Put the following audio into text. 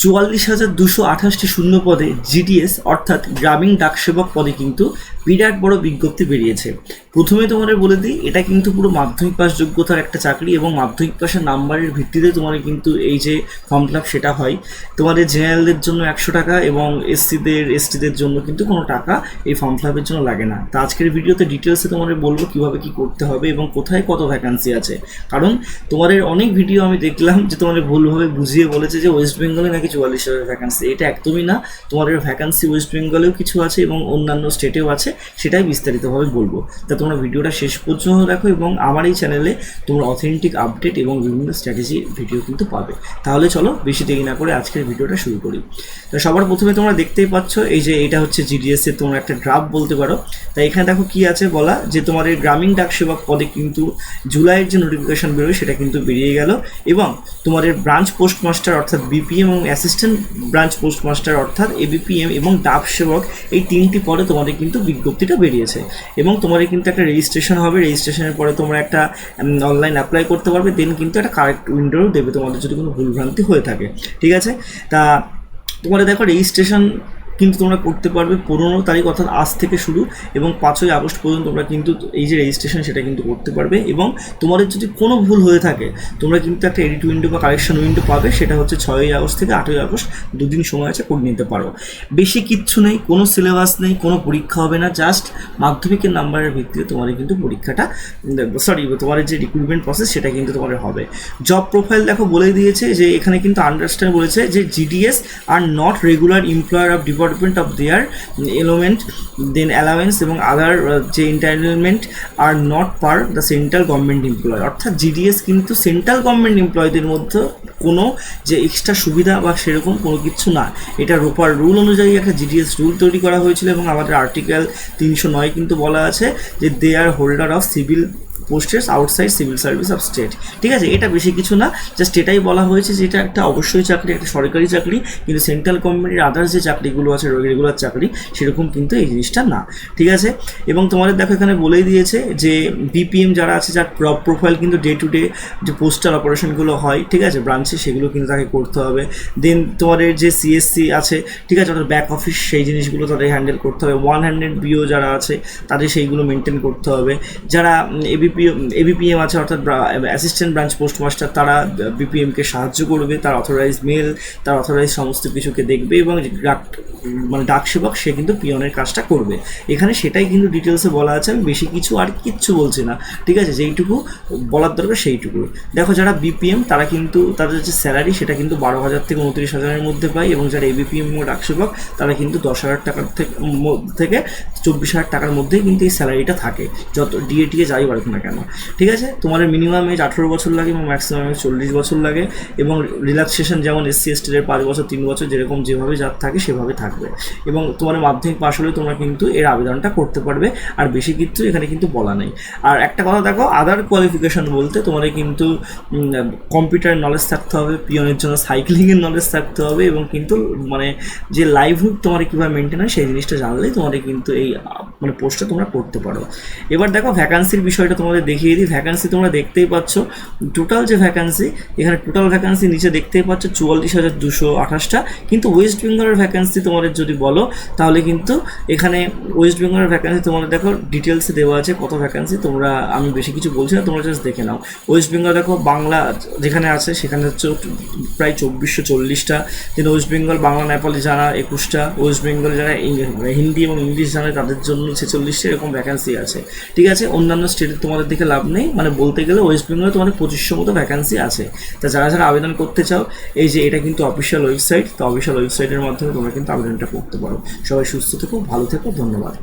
চুয়াল্লিশ হাজার দুশো আঠাশটি শূন্য পদে জিডিএস, অর্থাৎ গ্রামীণ ডাকসেবক পদে কিন্তু বিরাট বড় বিজ্ঞপ্তি বেরিয়েছে। প্রথমে তোমাদের বলে দিই, এটা কিন্তু পুরো মাধ্যমিক পাস যোগ্যতার একটা চাকরি এবং মাধ্যমিক পাশের নাম্বারের ভিত্তিতে তোমার কিন্তু এই যে ফর্ম ফিল সেটা হয়। তোমাদের জেনারেলদের জন্য একশো টাকা এবং এসসিদের, এসটিদের জন্য কিন্তু কোনো টাকা এই ফর্ম ফিল জন্য লাগে না। তো আজকের ভিডিওতে ডিটেলসে তোমাদের বলব কীভাবে কি করতে হবে এবং কোথায় কত ভ্যাকান্সি আছে। কারণ তোমাদের অনেক ভিডিও আমি দেখলাম যে তোমাদের ভুলভাবে বুঝিয়ে বলেছে যে ওয়েস্ট বেঙ্গলে নাকি চুয়াল্লিশ হাজার ভ্যাকান্সি এটা একদমই না। তোমাদের ভ্যাকান্সি ওয়েস্ট বেঙ্গলেও কিছু আছে এবং অন্যান্য স্টেটেও আছে, সেটাই বিস্তারিতভাবে বলব। তা তোমরা ভিডিওটা শেষ পর্যন্ত দেখো এবং আমার এই চ্যানেলে তোমরা অথেন্টিক আপডেট এবং বিভিন্ন স্ট্র্যাটেজি ভিডিও কিন্তু পাবে। তাহলে চলো, বেশি দেরি না করে আজকের ভিডিওটা শুরু করি। তো সবার প্রথমে তোমরা দেখতেই পাচ্ছ, এই যে এটা হচ্ছে জিডিএস এর তোমরা একটা ড্রাফট বলতে পারো। তাই এখানে দেখো কি আছে বলা, যে এই গ্রামীণ ডাক সেবক পদে কিন্তু জুলাইয়ের যে নোটিফিকেশন বেরোয়, সেটা কিন্তু বেরিয়ে গেল এবং তোমাদের ব্রাঞ্চ পোস্টমাস্টার অর্থাৎ বিপিএম এবং অ্যাসিস্ট্যান্ট ব্রাঞ্চ পোস্টমাস্টার অর্থাৎ এবিপিএম এবং ডাব সেবক, এই তিনটি পদে তোমাদের কিন্তু বিজ্ঞপ্তিটা বেরিয়েছে। এবং তোমাদের কিন্তু একটা রেজিস্ট্রেশন হবে। রেজিস্ট্রেশনের পরে তোমরা একটা অনলাইন অ্যাপ্লাই করতে পারবে। দেন কিন্তু একটা কারেক্ট উইন্ডোও দেবে তোমাদের যদি কোনো ভুলভ্রান্তি হয়ে থাকে। ঠিক আছে? তা, তোমাদের দেখো রেজিস্ট্রেশন কিন্তু তোমরা করতে পারবে পনেরো তারিখ অর্থাৎ আজ থেকে শুরু এবং পাঁচই আগস্ট পর্যন্ত তোমরা কিন্তু এই যে রেজিস্ট্রেশন সেটা কিন্তু করতে পারবে এবং তোমাদের যদি কোনো ভুল হয়ে থাকে, তোমরা কিন্তু একটা এডিট উইন্ডো বা কারেকশন উইন্ডো পাবে, সেটা হচ্ছে ছয়ই আগস্ট থেকে আটই আগস্ট দুদিন সময় আছে করে নিতে পারো। বেশি কিচ্ছু নেই, কোনো সিলেবাস নেই, কোনো পরীক্ষা হবে না জাস্ট মাধ্যমিকের নাম্বারের ভিত্তিতে তোমাদের কিন্তু পরীক্ষাটা সরি তোমাদের যে রিক্রুটমেন্ট প্রসেস সেটা কিন্তু তোমাদের হবে। জব প্রোফাইল দেখো বলে দিয়েছে যে, এখানে কিন্তু আন্ডারস্ট্যান্ড বলেছে যে GDS are not regular employer of department of their emolument then allowance এবং আদার যে entertainment are not per the central government employ অর্থাৎ জিডিএস কিন্তু সেন্ট্রাল গভর্নমেন্ট এমপ্লয়ীদের মধ্যে কোনো যে এক্সট্রা সুবিধা বা সেরকম কোনো কিছু না। এটা রোপার রুল অনুযায়ী একটা জিডিএস রুল তৈরি করা হয়েছিল এবং আমাদের আর্টিকেল তিনশো নয় কিন্তু বলা আছে যে they are holder of civil posts outside civil service of state ঠিক আছে, এটা বেশি কিছু না জাস্ট এটাই বলা হয়েছে যে এটা একটা অবশ্যই চাকরি, একটা সরকারি চাকরি, কিন্তু সেন্ট্রাল গভর্নমেন্টের আদার্স যে চাকরিগুলো আছে রেগুলার চাকরি, সেরকম কিন্তু এই জিনিসটা না। ঠিক আছে? এবং তোমাদের দেখো এখানে বলেই দিয়েছে যে বিপিএম যারা আছে, যার প্রোফাইল কিন্তু ডে টু ডে যে পোস্টাল অপারেশনগুলো হয়, ঠিক আছে ব্রাঞ্চে সেগুলো কিন্তু তাকে করতে হবে। দেন তোমাদের যে সিএসসি আছে, ঠিক আছে অর্থাৎ ব্যাক অফিস সেই জিনিসগুলো তাদের হ্যান্ডেল করতে হবে। ওয়ান হ্যান্ডেড বিও যারা আছে, তাদের সেইগুলো মেনটেন করতে হবে। যারা এবিপি এবিপিএম আছে, অর্থাৎ অ্যাসিস্ট্যান্ট ব্রাঞ্চ পোস্টমাস্টার তারা বিপিএমকে সাহায্য করবে, তার অথরাইজ মেল তার অথরাইজ সমস্ত কিছুকে দেখবে এবং মানে ডাক সেবক, সে কিন্তু পিয়নের কাজটা করবে। এখানে সেটাই কিন্তু ডিটেলসে বলা আছে, আমি বেশি কিছু আর কিচ্ছু বলছি না। ঠিক আছে? যেইটুকু বলার দরকার সেইটুকু দেখো, যারা বিপিএম তারা কিন্তু, তাদের যে স্যালারি সেটা কিন্তু বারো হাজার থেকে উনত্রিশ হাজারের মধ্যে পায় এবং যারা এবিপিএম এবং ডাক সেবক, তারা কিন্তু দশ হাজার টাকার থেকে চব্বিশ হাজার টাকার মধ্যেই কিন্তু এই স্যালারিটা থাকে। যত ডিএটিএ যাই বাড়ুক না কেন। ঠিক আছে? তোমাদের মিনিমাম এজ আঠেরো বছর লাগে এবং ম্যাক্সিমাম এজ চল্লিশ বছর লাগে এবং রিল্যাক্সেশন যেমন এসসি এসটিদের পাঁচ বছর, তিন বছর, যেরকম যেভাবে যার থাকে, সেভাবে থাকবে। এবং তোমার মাধ্যমিক পাশ হলে তোমরা কিন্তু এর আবেদনটা করতে পারবে, আর বেশি কিছু এখানে কিন্তু বলা নেই। আর একটা কথা দেখো আদার কোয়ালিফিকেশন বলতে তোমাদের কিন্তু কম্পিউটার নলেজ থাকতে হবে, পিয়নের জন্য সাইক্লিংয়ের নলেজ থাকতে হবে, এবং কিন্তু মানে যে লাইভহুড তোমার কীভাবে মেনটেন হয় সেই জিনিসটা জানলেই তোমাদের কিন্তু এই মানে পোস্টটা তোমরা করতে পারো। এবার দেখো ভ্যাকান্সির বিষয়টা তোমাদের দেখিয়ে দিই। ভ্যাকান্সি তোমরা দেখতেই পাচ্ছ টোটাল যে ভ্যাকান্সি এখানে টোটাল ভ্যাকান্সি নিচে দেখতেই পাচ্ছ, চুয়াল্লিশ হাজার দুশো আঠাশটা। কিন্তু ওয়েস্ট বেঙ্গলের ভ্যাকান্সি তোমাদের যদি বলো, তাহলে কিন্তু এখানে ওয়েস্ট বেঙ্গলের ভ্যাকান্সি তোমাদের দেখো ডিটেলসে দেওয়া আছে কত ভ্যাকান্সি তোমরা, আমি বেশি কিছু বলছি না, তোমরা জাস্ট দেখে নাও। ওয়েস্ট বেঙ্গল দেখো, বাংলা যেখানে আছে, সেখানে হচ্ছে প্রায় চব্বিশশো চল্লিশটা। কিন্তু ওয়েস্ট বেঙ্গল বাংলা, নেপালি জানা একুশটা। ওয়েস্ট বেঙ্গল যারা হিন্দি এবং ইংলিশ জানে তাদের জন্য ছেচল্লিশটা এরকম ভ্যাকান্সি আছে। ঠিক আছে? অন্যান্য স্টেটে তোমাদের দিকে লাভ নেই। মানে বলতে গেলে ওয়েস্ট বেঙ্গলে তোমাদের পঁচিশশো মতো ভ্যাকান্সি আছে। তা যারা যারা আবেদন করতে চাও, এই যে এটা কিন্তু অফিসিয়াল ওয়েবসাইট তো অফিসিয়াল ওয়েবসাইটের মাধ্যমে তোমরা কিন্তু আবেদনটা পড়তে পারো। সবাই সুস্থ থেকো ভালো থেকো ধন্যবাদ।